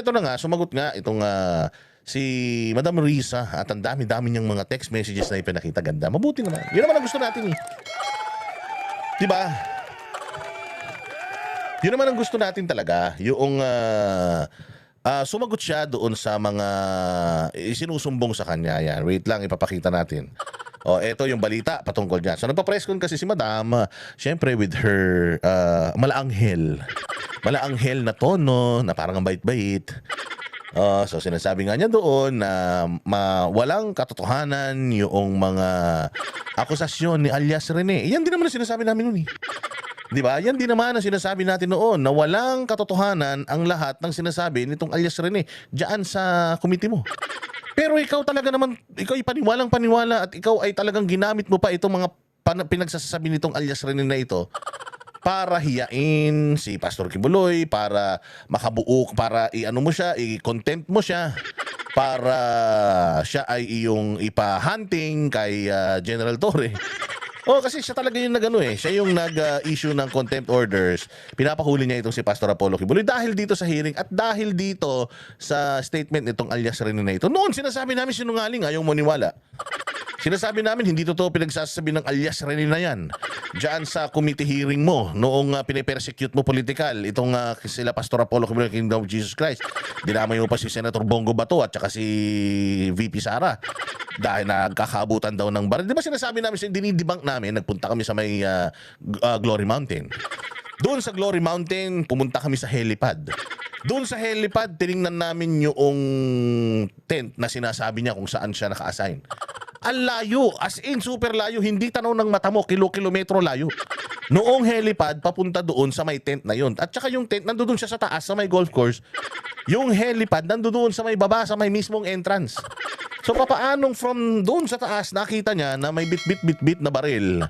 ito na nga, sumagot nga itong ah, si Madam Risa at ang dami-dami niyang mga text messages na ipinakita ganda. Mabuti naman. Yun naman ang gusto natin eh. Di ba? Yun naman ang gusto natin talaga. Yung ah, ah, sumagot siya doon sa mga isinusumbong sa kanya. Yan. Wait lang, ipapakita natin. O, eto yung balita patungkol dyan. So, nagpa-press con kasi si Madam, syempre with her ah, malaanghel. Malaanghel na tono, na parang ang bait-bait. Oh, so sinasabi nga niya doon na ma, walang katotohanan yung mga akusasyon ni alias Rene. Yan din naman ang sinasabi namin noon eh. Di ba? Yan din naman ang sinasabi natin noon na walang katotohanan ang lahat ng sinasabi nitong alias Rene diyan sa committee mo. Pero ikaw talaga naman, ikaw ay paniwalang paniwala at ikaw ay talagang ginamit mo pa itong mga pinagsasabi nitong alias Rene na ito para hiyain si Pastor Kibuloy, para makabuo, para i-ano mo siya, i-content mo siya, para siya ay iyong ipa-hunting kay ah, General Torre. Oh, kasi siya talaga yung nagano eh. Siya yung nag-issue ng contempt orders. Pinapahuli niya itong si Pastor Apollo Kibuloy dahil dito sa hearing at dahil dito sa statement nitong alias Rene na ito. Noon, sinasabi namin sinungaling, ayaw mo niwala. Sinasabi namin hindi totoo pinagsasabi ng alias Rene na yan. Diyan sa committee hearing mo noong uh, pinipersecute mo political itong ah, sila Pastor Apollo Kibuloy Kingdom of Jesus Christ. Dinamay mo pa si Senator Bongo Bato at saka si VP Sara dahil nagkakabutan daw ng baril. Di ba sinasabi namin, dinidibang namin, nagpunta kami sa may G- ah, Glory Mountain. Doon sa Glory Mountain, pumunta kami sa helipad. Doon sa helipad, tiningnan namin yung tent na sinasabi niya kung saan siya naka-assign. Ang layo, as in super layo, hindi tanaw ng mata mo, kilo-kilometro layo. Noong helipad, papunta doon sa may tent na yun. At saka yung tent, nandoon siya sa taas, sa may golf course. Yung helipad, nandoon sa may baba, sa may mismong entrance. So papaanong from doon sa taas nakita niya na may bit-bit-bit-bit na baril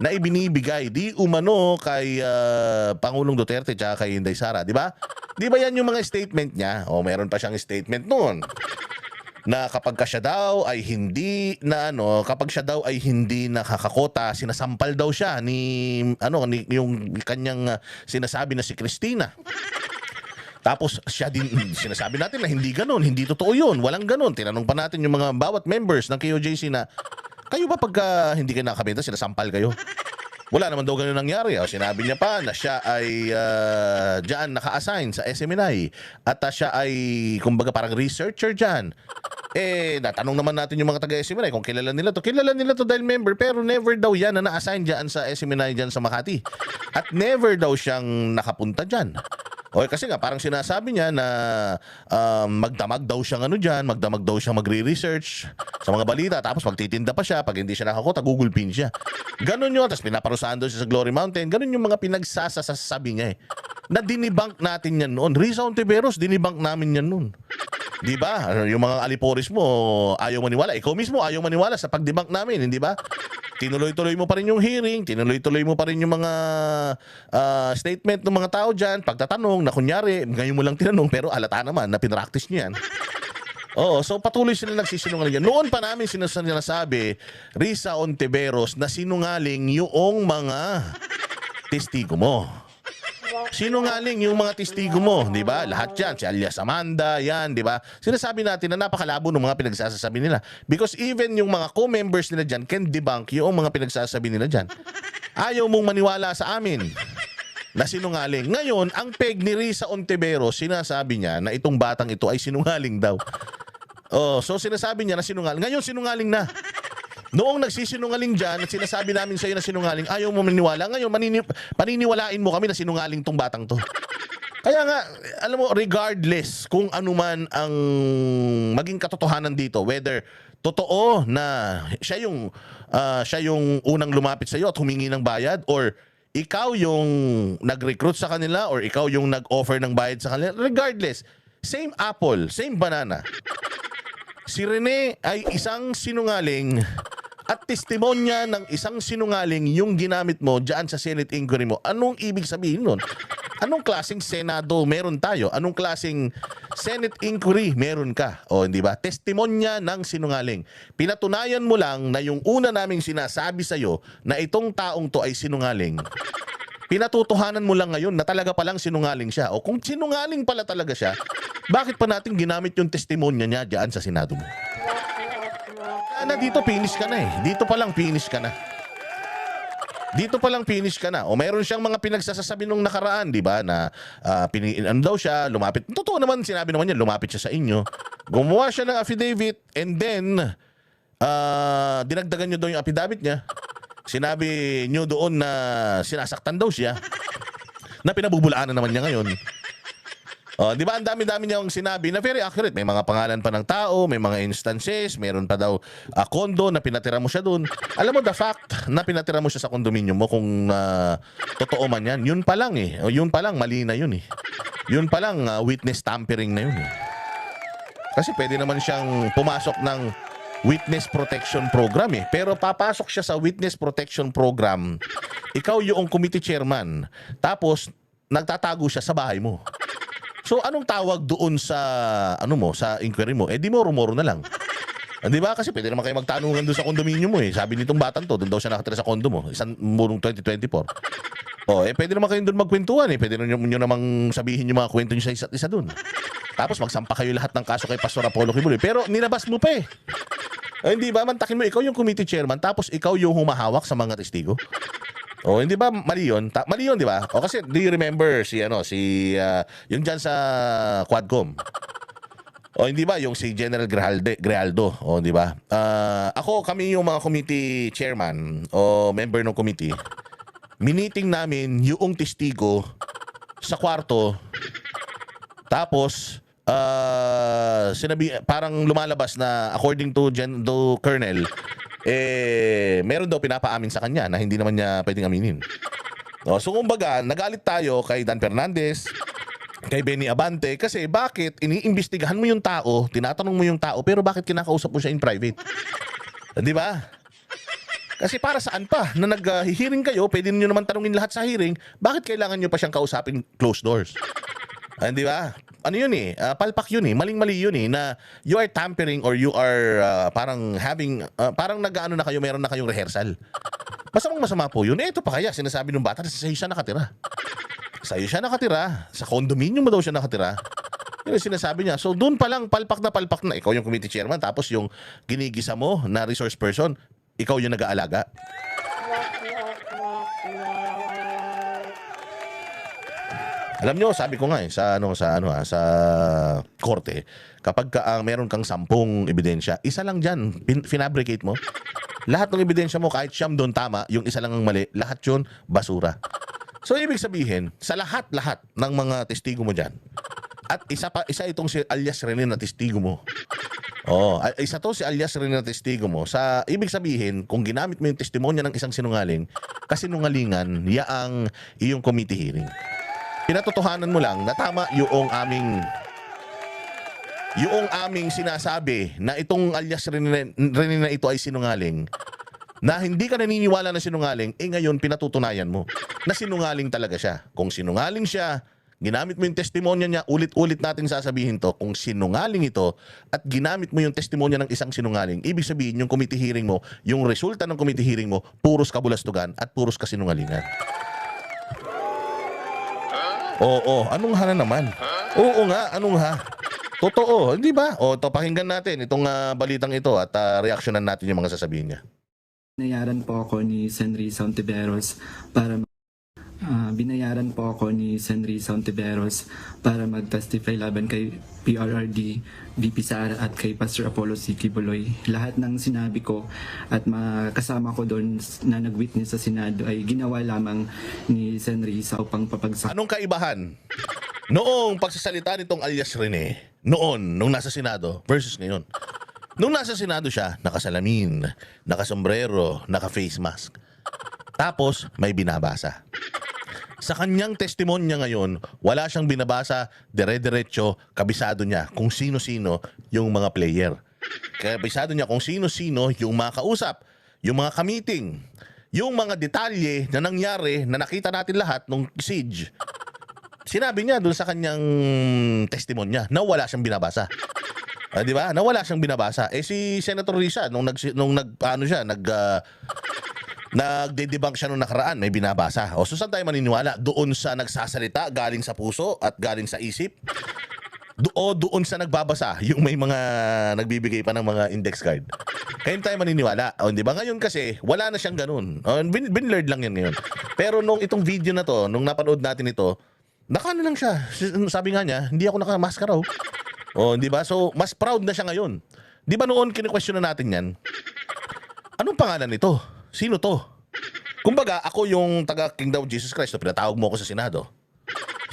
na ibinibigay di umano kay ah, Pangulong Duterte tsaka kay Inday Sara, di ba? Di ba yan yung mga statement niya? O meron pa siyang statement noon na kapag ka siya daw ay hindi na ano, kapag siya daw ay hindi nakakakota, sinasampal daw siya ni ano ni yung kanyang ah, sinasabi na si Christina. Tapos siya din, sinasabi natin na hindi ganun, hindi totoo yun, walang ganun. Tinanong pa natin yung mga bawat members ng KOJC na, kayo ba pagka hindi kayo nakabenta, sinasampal kayo? Wala naman daw ganun nangyari. O, sinabi niya pa na siya ay uh, dyan naka-assign sa SMNI at ah, siya ay, kumbaga parang researcher dyan. Eh, natanong naman natin yung mga taga-SMNI kung kilala nila to. Kilala nila to dahil member pero never daw yan na na-assign dyan sa SMNI dyan sa Makati. At never daw siyang nakapunta dyan. O kasi nga parang sinasabi niya na um, magdamag daw siyang ano diyan, magdamag daw siyang magre-research sa mga balita tapos magtitinda pa siya pag hindi siya nakakota, Google pin siya. Ganon yun, tapos pinaparusahan daw siya sa Glory Mountain. Ganon yung mga pinagsasasabi niya eh. Na dinibank natin yan noon. Risa Ontiveros, dinibank namin yan noon. Di ba? Yung mga aliporis mo, ayaw maniwala. Ikaw mismo, ayaw maniwala sa pagdebunk namin, hindi ba? Tinuloy-tuloy mo pa rin yung hearing, tinuloy-tuloy mo pa rin yung mga ah, statement ng mga tao dyan, pagtatanong na kunyari, ngayon mo lang tinanong, pero alata naman na pinractice niyo yan. Oo, so patuloy sila nagsisinungaling yan. Noon pa namin sinas- sinasabi, Risa Ontiveros, na sinungaling yung mga testigo mo. Sinungaling yung mga testigo mo, di ba? Lahat yan, si alias Amanda, yan, di ba? Sinasabi natin na napakalabo ng mga pinagsasabi nila. Because even yung mga co-members nila dyan can debunk yung mga pinagsasabi nila dyan. Ayaw mong maniwala sa amin na sinungaling. Ngayon, ang peg ni Risa Ontiveros, sinasabi niya na itong batang ito ay sinungaling daw. Oh, so sinasabi niya na sinungaling. Ngayon, sinungaling na. Noong nagsisinungaling dyan at sinasabi namin sa'yo na sinungaling, ayaw mo maniwala. Ngayon, manini- paniniwalain mo kami na sinungaling tong batang to. Kaya nga, alam mo, regardless kung ano man ang maging katotohanan dito, whether totoo na siya yung, ah, siya yung unang lumapit sa iyo at humingi ng bayad or ikaw yung nag-recruit sa kanila or ikaw yung nag-offer ng bayad sa kanila, regardless, same apple, same banana. Si Rene ay isang sinungaling at testimonya ng isang sinungaling yung ginamit mo dyan sa Senate inquiry mo. Anong ibig sabihin nun? Anong klaseng Senado meron tayo? Anong klaseng Senate inquiry meron ka? O hindi ba? Testimonya ng sinungaling. Pinatunayan mo lang na yung una naming sinasabi sa'yo na itong taong to ay sinungaling. pinatutuhanan mo lang ngayon na talaga palang sinungaling siya. O kung sinungaling pala talaga siya, bakit pa natin ginamit yung testimonya niya diyan sa Senado mo? Na dito finish ka na eh. Dito pa lang finish ka na. Dito pa lang finish ka na. O mayroon siyang mga pinagsasasabi nung nakaraan, di ba? Na uh, ano daw siya, lumapit. Totoo naman, sinabi naman niya, lumapit siya sa inyo. Gumawa siya ng affidavit and then uh, dinagdagan niyo daw yung affidavit niya. Sinabi niyo doon na sinasaktan daw siya. Na pinabubulaanan naman niya ngayon. Oh, di ba ang dami-dami niya ang sinabi na very accurate. May mga pangalan pa ng tao, may mga instances, meron pa daw uh, kondo na pinatira mo siya doon. Alam mo the fact na pinatira mo siya sa kondominium mo kung uh, totoo man yan, yun pa lang eh. Yun pa lang mali na yun eh. Yun pa lang uh, witness tampering na yun eh. Kasi pwede naman siyang pumasok ng witness protection program eh. Pero papasok siya sa witness protection program, ikaw yung committee chairman. Tapos nagtatago siya sa bahay mo. So anong tawag doon sa ano mo sa inquiry mo? Eh di moro-moro na lang. Ah, Di ba? Kasi pwede naman kayo magtanungan doon sa condominium mo eh. Sabi nitong batang to, doon daw siya nakatira sa condo mo. Isang murong 2024. Oh, eh pwede naman kayo doon magkwentuhan eh. Pwede nyo, nyo namang sabihin yung mga kwento nyo sa isa't isa doon. Tapos magsampa kayo lahat ng kaso kay Pastor Apollo Kibuloy. Pero nilabas mo pa eh. Eh, hindi ba? Mantakin mo, ikaw yung committee chairman, tapos ikaw yung humahawak sa mga testigo. O hindi ba mali yun? Ta- mali yun, di ba? O kasi do you remember si ano si ah, yung diyan sa Quadcom? O hindi ba yung si General Grijalde, Grijaldo, o di ba? Ah, ako kami yung mga committee chairman o member ng committee. Miniting namin yung testigo sa kwarto. Tapos ah, sinabi parang lumalabas na according to Gen to Colonel eh meron daw pinapaamin sa kanya na hindi naman niya pwedeng aminin. No, so kumbaga, nagalit tayo kay Dan Fernandez, kay Benny Abante kasi bakit iniimbestigahan mo yung tao, tinatanong mo yung tao, pero bakit kinakausap mo siya in private? Di ba? Kasi para saan pa na nag-hearing kayo, pwede niyo naman tanungin lahat sa hearing, bakit kailangan niyo pa siyang kausapin closed doors? Ah, di ba? Ano yun eh? Ah, palpak yun eh. Maling-mali yun eh. Na you are tampering or you are ah, parang having, ah, parang nag-ano na kayo, meron na kayong rehearsal. Masamang masama po yun. Eh, ito pa kaya, sinasabi ng bata, sa iyo siya nakatira. Sa iyo siya nakatira. Sa condominium mo daw siya nakatira. Yun ang sinasabi niya. So, doon pa lang, palpak na palpak na. Ikaw yung committee chairman, tapos yung ginigisa mo na resource person, ikaw yung nag-aalaga. Alam nyo, sabi ko nga eh, sa ano sa ano ah, sa korte, kapag ka, ah, meron kang sampung ebidensya, isa lang diyan, pin- finabricate mo. Lahat ng ebidensya mo kahit siyam doon tama, yung isa lang ang mali, lahat 'yun basura. So ibig sabihin, sa lahat-lahat ng mga testigo mo diyan, at isa pa isa itong si alias Rene na testigo mo. Oh, isa to si alias Rene na testigo mo. Sa ibig sabihin, kung ginamit mo yung testimonya ng isang sinungaling, kasinungalingan, yaang iyong committee hearing pinatotohanan mo lang na tama yung aming yung aming sinasabi na itong alias Rene na ito ay sinungaling na hindi ka naniniwala na sinungaling, eh ngayon pinatutunayan mo na sinungaling talaga siya. Kung sinungaling siya, ginamit mo yung testimonya niya, ulit-ulit natin sasabihin to, kung sinungaling ito at ginamit mo yung testimonya ng isang sinungaling, ibig sabihin yung committee hearing mo, yung resulta ng committee hearing mo, puros kabulastugan at puros kasinungalingan. Oo, anong ha na naman? Oo nga, anong ha? Totoo, hindi ba? O, to pakinggan natin itong ah, balitang ito at ah, reaksyonan natin yung mga sasabihin niya. Binayaran po ako ni Senri Ontiveros para binayaran po ako ni Senri Ontiveros para mag-testify laban kay PRRD, VP Sara at kay Pastor Apollo C. Kibuloy. Lahat ng sinabi ko at makasama ko doon na nag-witness sa Senado ay ginawa lamang ni Senri sa upang papagsak Anong kaibahan? Noong pagsasalita nitong alias Rene, noon, nung nasa Senado, versus ngayon. Nung nasa Senado siya, nakasalamin, nakasombrero, naka-face mask. Tapos, may binabasa. Sa kanyang testimonya ngayon, wala siyang binabasa, dire-diretso, kabisado niya kung sino-sino yung mga player. Kabisado niya kung sino-sino yung mga kausap, yung mga kamiting, yung mga detalye na nangyari na nakita natin lahat nung siege. Sinabi niya doon sa kanyang testimonya na wala siyang binabasa. Ah, di ba? Na wala siyang binabasa. Eh si Senator Risa nung nag nung nag ano siya, nag ah, nagde-debunk siya nung nakaraan, may binabasa. O so saan tayo maniniwala? Doon sa nagsasalita, galing sa puso at galing sa isip? Do doon sa nagbabasa, yung may mga nagbibigay pa ng mga index card. Kaya tayo maniniwala. O, di ba? Ngayon kasi, wala na siyang ganun. O, bin, binlurred lang yan ngayon. Pero nung itong video na to, nung napanood natin ito, nakano lang siya. Sabi nga niya, hindi ako nakamaskara. Oh. O, di ba? So, mas proud na siya ngayon. Di ba noon, kini-question na natin yan? Anong pangalan nito? Sino to? Kumbaga, ako yung taga Kingdom of Jesus Christ na pinatawag mo ako sa Senado.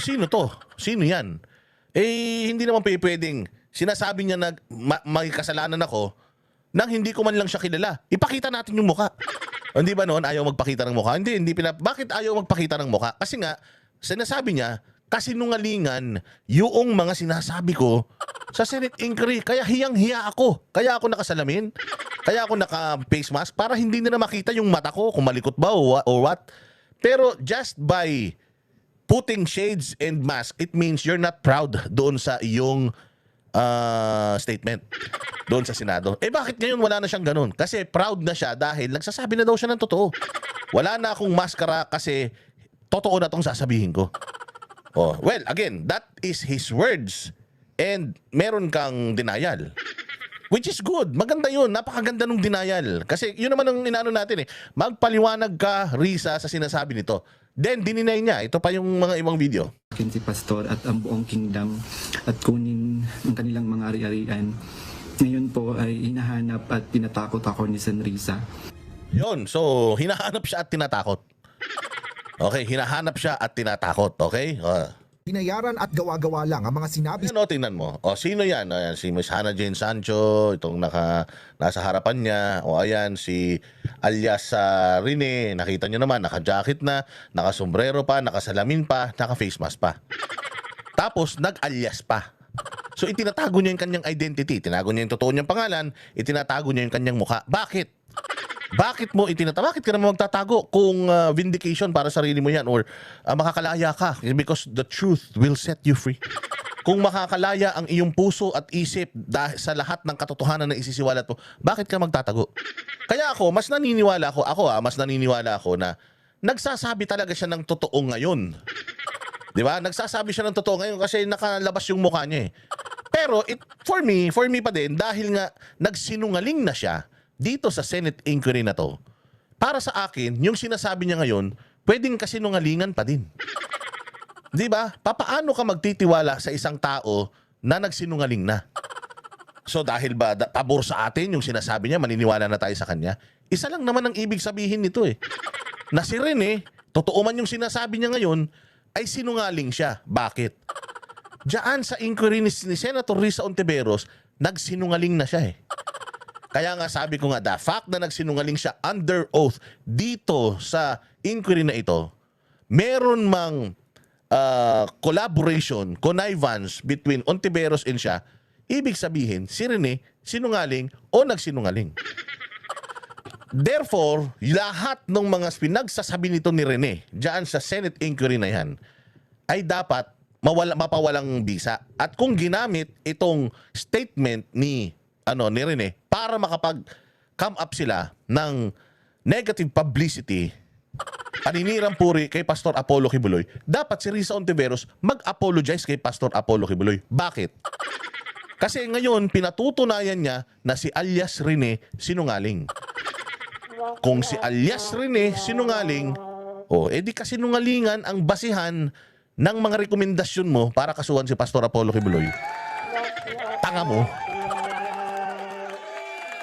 Sino to? Sino yan? Eh, hindi naman pwedeng sinasabi niya na ma- may kasalanan ako nang hindi ko man lang siya kilala. Ipakita natin yung muka. Hindi ba noon ayaw magpakita ng muka? Hindi, hindi pina... Bakit ayaw magpakita ng muka? Kasi nga, sinasabi niya, kasinungalingan yung mga sinasabi ko sa Senate inquiry. Kaya hiyang-hiya ako. Kaya ako nakasalamin. Kaya ako naka-face mask para hindi nila makita yung mata ko kung malikot ba o, what. Pero just by putting shades and mask, it means you're not proud doon sa iyong ah, statement doon sa Senado. Eh bakit ngayon wala na siyang ganun? Kasi proud na siya dahil nagsasabi na daw siya ng totoo. Wala na akong maskara kasi totoo na tong sasabihin ko. Oh, well, again, that is his words. And meron kang denial. Which is good. Maganda yun. Napakaganda ng denial. Kasi yun naman ang inano natin eh. Magpaliwanag ka, Risa, sa sinasabi nito. Then, dininay niya. Ito pa yung mga ibang video. akin si Pastor at ang buong kingdom at kunin ang kanilang mga ari-arian. Ngayon po ay hinahanap at tinatakot ako ni Senrisa. Yun. So, hinahanap siya at tinatakot. Okay, hinahanap siya at tinatakot. Okay? Uh, Binayaran at gawa-gawa lang ang mga sinabi Ano, tingnan mo. O, sino yan? Ayan, si Miss Hannah Jane Sancho, itong naka, nasa harapan niya. O, ayan, si alias sa Rene. Nakita niyo naman, naka-jacket na, naka-sombrero pa, naka-salamin pa, naka-face mask pa. Tapos, nag-alias pa. So, itinatago niya yung kanyang identity. Tinago niya yung totoo niyang pangalan, itinatago niya yung kanyang mukha. Bakit? Bakit mo itinatago? Bakit ka naman magtatago kung uh, vindication para sa sarili mo yan or uh, makakalaya ka? Because the truth will set you free. Kung makakalaya ang iyong puso at isip dahil sa lahat ng katotohanan na isisiwalat mo, bakit ka magtatago? Kaya ako, mas naniniwala ako, ako ah, mas naniniwala ako na nagsasabi talaga siya ng totoo ngayon. Di ba? Nagsasabi siya ng totoo ngayon kasi nakalabas yung mukha niya eh. Pero it, for me, for me pa din, dahil nga nagsinungaling na siya dito sa Senate inquiry na to, para sa akin, yung sinasabi niya ngayon, pwedeng kasinungalingan pa din. Di ba? Papaano ka magtitiwala sa isang tao na nagsinungaling na? So dahil ba da, pabor sa atin yung sinasabi niya, maniniwala na tayo sa kanya? Isa lang naman ang ibig sabihin nito eh. Na si Rene, totoo man yung sinasabi niya ngayon, ay sinungaling siya. Bakit? Diyan sa inquiry ni, ni Senator Risa Ontiveros, nagsinungaling na siya eh. Kaya nga sabi ko nga, the fact na nagsinungaling siya under oath dito sa inquiry na ito, meron mang uh, collaboration, connivance between Ontiveros and siya, ibig sabihin, si Rene sinungaling o nagsinungaling. Therefore, lahat ng mga pinagsasabi nito ni Rene diyan sa Senate inquiry na yan ay dapat mawala, mapawalang bisa. At kung ginamit itong statement ni ano ni Rene para makapag come up sila ng negative publicity paninirang puri kay Pastor Apollo Kibuloy, dapat si Risa Ontiveros mag-apologize kay Pastor Apollo Kibuloy. Bakit? Kasi ngayon, pinatutunayan niya na si alias Rene sinungaling. Kung si alias Rene sinungaling, oh, edi kasinungalingan ang basihan ng mga rekomendasyon mo para kasuhan si Pastor Apollo Kibuloy. Tanga mo.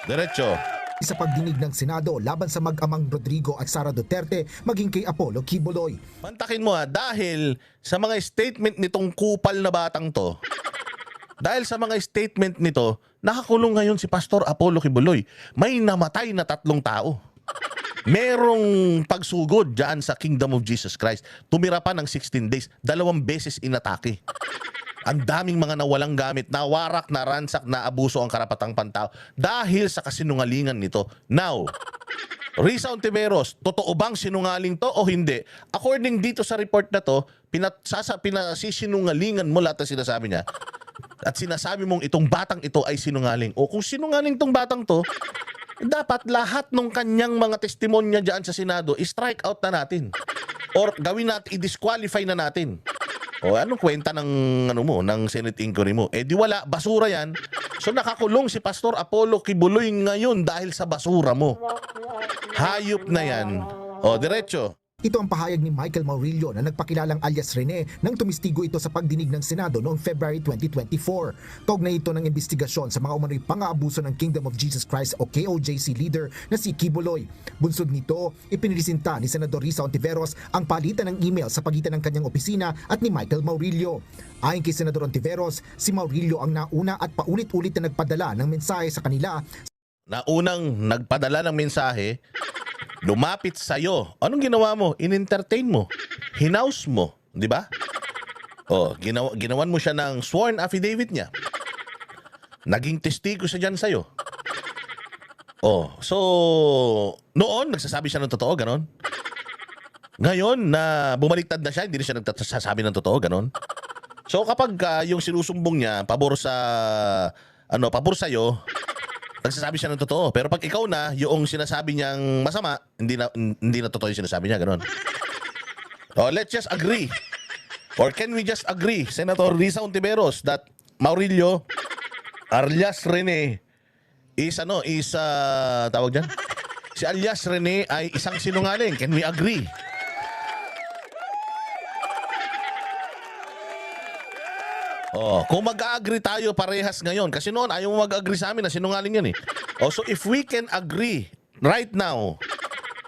Diretso. sa pagdinig ng Senado laban sa mag-amang Rodrigo at Sara Duterte maging kay Apollo Kibuloy. Mantakin mo ha, dahil sa mga statement nitong kupal na batang to, dahil sa mga statement nito, nakakulong ngayon si Pastor Apollo Kibuloy. May namatay na tatlong tao. Merong pagsugod dyan sa Kingdom of Jesus Christ. Tumira pa ng 16 days. Dalawang beses inatake. Ang daming mga nawalang gamit, nawarak, naransak, naabuso ang karapatang pantao dahil sa kasinungalingan nito. Now, Risa Ontiveros, totoo bang sinungaling to o hindi? According dito sa report na to, pinat, sasa, pinasisinungalingan mo lahat ng sinasabi niya. At sinasabi mong itong batang ito ay sinungaling. O kung sinungaling tong batang to, dapat lahat ng kanyang mga testimonya dyan sa Senado, i-strike out na natin. Or gawin natin, i-disqualify na natin. O anong kwenta ng ano mo, ng Senate inquiry mo? Eh di wala, basura 'yan. So nakakulong si Pastor Apollo Kibuloy ngayon dahil sa basura mo. Hayop na 'yan. O diretso. Ito ang pahayag ni Michael Maurilio na nagpakilalang alias Rene nang tumistigo ito sa pagdinig ng Senado noong February 2024. Kaugnay ito ng investigasyon sa mga umano'y pang-aabuso ng Kingdom of Jesus Christ o KOJC leader na si Kibuloy. Bunsod nito, ipinilisinta ni Senador Risa Ontiveros ang palitan ng email sa pagitan ng kanyang opisina at ni Michael Maurilio. Ayon kay Senador Ontiveros, si Maurilio ang nauna at paulit-ulit na nagpadala ng mensahe sa kanila Na unang nagpadala ng mensahe, lumapit sa iyo. Anong ginawa mo? In-entertain mo. Hinaus mo, 'di ba? Oh, ginawa, ginawan mo siya ng sworn affidavit niya. Naging testigo siya dyan sa'yo. Oh, so, noon, nagsasabi siya ng totoo, ganon? Ngayon, na bumaliktad na siya, hindi na siya nagsasabi ng totoo, ganon? So, kapag ah, yung sinusumbong niya, pabor sa, ano, pabor sa'yo, nagsasabi siya ng totoo. Pero pag ikaw na, yung sinasabi niyang masama, hindi na, hindi na totoo yung sinasabi niya, ganon. Oh, let's just agree. Or can we just agree, Senator Risa Ontiveros, that Maurilio Arias Rene is ano, is ah, tawag dyan? Si alias Rene ay isang sinungaling. Can we agree? Oh, kung mag-agree tayo parehas ngayon kasi noon ayaw mo mag-agree sa amin na sinungaling yan eh. Oh, so if we can agree right now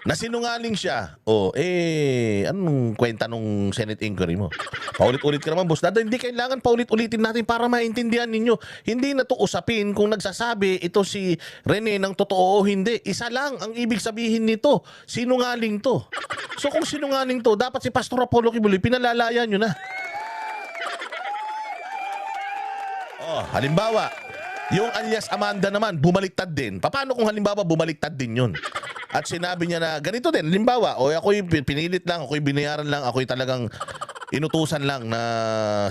na sinungaling siya, oh, eh, anong kwenta nung Senate inquiry mo? Paulit-ulit ka naman, boss. Dada, hindi kailangan paulit-ulitin natin para maintindihan ninyo. Hindi na to usapin kung nagsasabi ito si Rene ng totoo o hindi. Isa lang ang ibig sabihin nito. Sinungaling to. So kung sinungaling to, dapat si Pastor Apollo Kibuloy, pinalalayan nyo na. Oh, halimbawa, yung alias Amanda naman, bumaliktad din. Paano kung halimbawa bumaliktad din yun? At sinabi niya na ganito din, halimbawa, o ako'y pinilit lang, ako'y binayaran lang, ako'y talagang inutusan lang na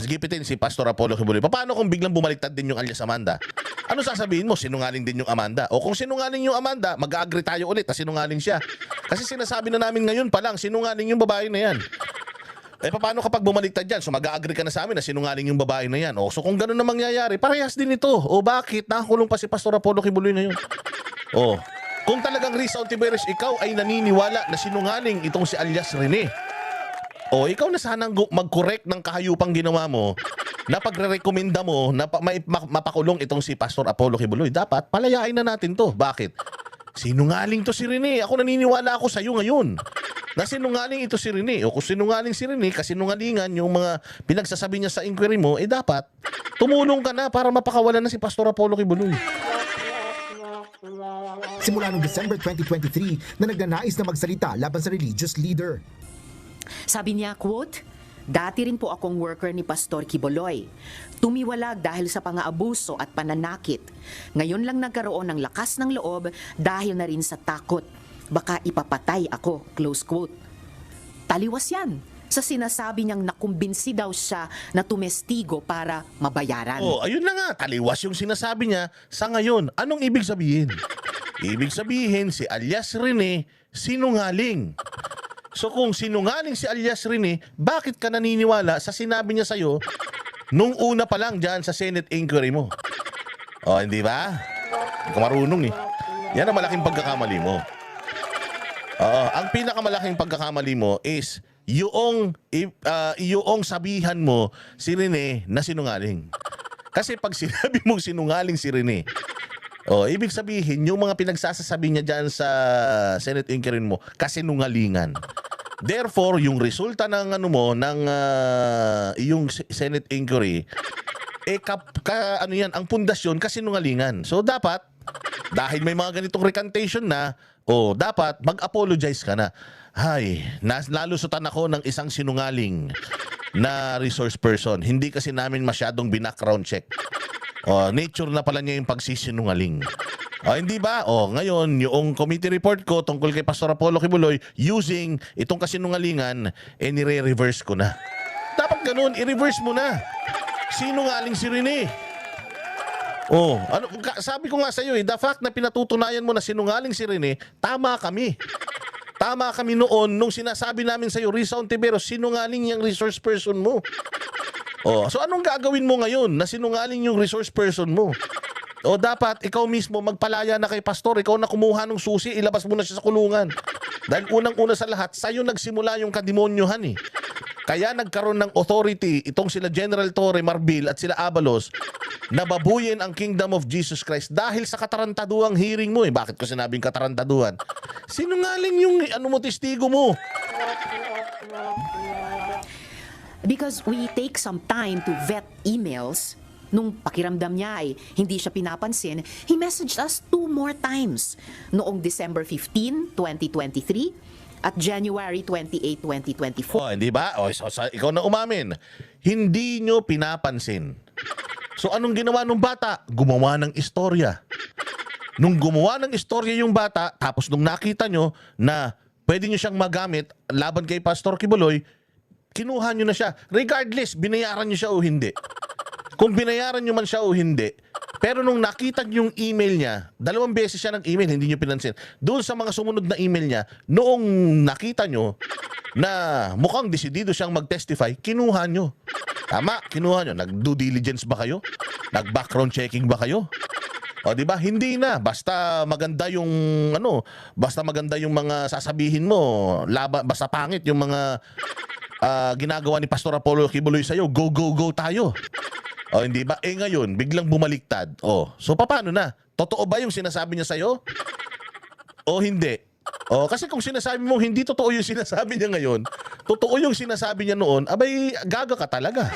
gipitin si Pastor Apollo Kibuloy. Paano kung biglang bumaliktad din yung alias Amanda? Ano sasabihin mo? Sinungaling din yung Amanda. O kung sinungaling yung Amanda, mag-agree tayo ulit na sinungaling siya. Kasi sinasabi na namin ngayon pa lang, sinungaling yung babae na yan. Eh paano kapag bumaliktad yan? So mag-agree ka na sa amin na sinungaling yung babae na yan. O so kung ganun na mangyayari, parehas din ito. O bakit? Nakakulong pa si Pastor Apollo Kibuloy na yun. O kung talagang Risa Ontiveros, ikaw ay naniniwala na sinungaling itong si alias Rene. O ikaw na sanang mag-correct ng kahayupang ginawa mo na pagre-recommenda mo na pa- mai- ma- mapakulong itong si Pastor Apollo Kibuloy. Dapat palayain na natin to. Bakit? Sinungaling to si Rene. Ako naniniwala ako sa iyo ngayon. Na sinungaling ito si Rene. O kung sinungaling si Rene, kasinungalingan yung mga pinagsasabi niya sa inquiry mo, eh dapat tumulong ka na para mapakawalan na si Pastor Apollo Kibuloy. simula noong December 2023 na nagnanais na magsalita laban sa religious leader. Sabi niya, quote, Dati rin po akong worker ni Pastor Kiboloy. Tumiwalag dahil sa pang-aabuso at pananakit. Ngayon lang nagkaroon ng lakas ng loob dahil na rin sa takot. Baka ipapatay ako, close quote. Taliwas yan sa sinasabi niyang nakumbinsi daw siya na tumestigo para mabayaran. Oh, ayun na nga, taliwas yung sinasabi niya sa ngayon. Anong ibig sabihin? Ibig sabihin si alias Rene sinungaling. So kung sinungaling si alias Rene, bakit ka naniniwala sa sinabi niya sa'yo nung una pa lang dyan sa Senate inquiry mo? Oh, hindi ba? Hindi ka marunong eh. Yan ang malaking pagkakamali mo. Ang pinakamalaking pagkakamali mo is yung ah, yung sabihan mo si Rene na sinungaling. Kasi pag sinabi mong sinungaling si Rene, oh, ibig sabihin yung mga pinagsasasabi niya diyan sa Senate inquiry mo kasinungalingan. Therefore, yung resulta ng ano mo ng ah, yung Senate inquiry eh kap, ka, ano yan, ang pundasyon kasinungalingan. So dapat dahil may mga ganitong recantation na, o dapat mag-apologize ka na. Nas nalusutan ako ng isang sinungaling na resource person. Hindi kasi namin masyadong binackground check. O, nature na pala niya yung pagsisinungaling. O, hindi ba? O, ngayon, yung committee report ko tungkol kay Pastor Apollo Kibuloy using itong kasinungalingan, eh, nire-reverse ko na. Dapat ganun, i-reverse mo na. Sinungaling si Rene. Oh, ano, sabi ko nga sa iyo, eh, the fact na pinatutunayan mo na sinungaling si Rene, tama kami. Tama kami noon nung sinasabi namin sa iyo, Risa Ontiveros, sinungaling yung resource person mo. Oh, so anong gagawin mo ngayon na sinungaling yung resource person mo? O dapat ikaw mismo magpalaya na kay pastor, ikaw na kumuha ng susi, ilabas mo na siya sa kulungan. Dahil unang-una sa lahat, sa'yo nagsimula yung kademonyohan eh. Kaya nagkaroon ng authority itong sila General Torre Marbil at sila Abalos na babuyin ang kingdom of Jesus Christ dahil sa katarantaduang hearing mo eh. Bakit ko sinabing katarantaduhan? Sinungaling yung ano mo testigo mo. Because we take some time to vet emails, nung pakiramdam niya ay hindi siya pinapansin, he messaged us two more times. Noong December 15, 2023 at January 28, 2024. Oh, hindi ba? O, so, sa- ikaw na umamin. Hindi nyo pinapansin. So anong ginawa nung bata? Gumawa ng istorya. Nung gumawa ng istorya yung bata, tapos nung nakita nyo na pwede nyo siyang magamit laban kay Pastor Kibuloy, kinuha nyo na siya. Regardless, binayaran nyo siya o hindi. Kung binayaran nyo man siya o hindi, pero nung nakita yung email niya, dalawang beses siya ng email, hindi nyo pinansin. Doon sa mga sumunod na email niya, noong nakita nyo na mukhang desidido siyang mag-testify, kinuha nyo. Tama, kinuha nyo. Nag-due diligence ba kayo? Nag-background checking ba kayo? O di ba? Hindi na. Basta maganda yung ano, basta maganda yung mga sasabihin mo, laba, basta pangit yung mga ah, ginagawa ni Pastor Apollo Kibuloy sa'yo, go, go, go tayo. O hindi ba? Eh ngayon, biglang bumaliktad. O, so paano na? Totoo ba yung sinasabi niya sa'yo? O hindi? O, kasi kung sinasabi mo hindi totoo yung sinasabi niya ngayon, totoo yung sinasabi niya noon, abay, gaga ka talaga.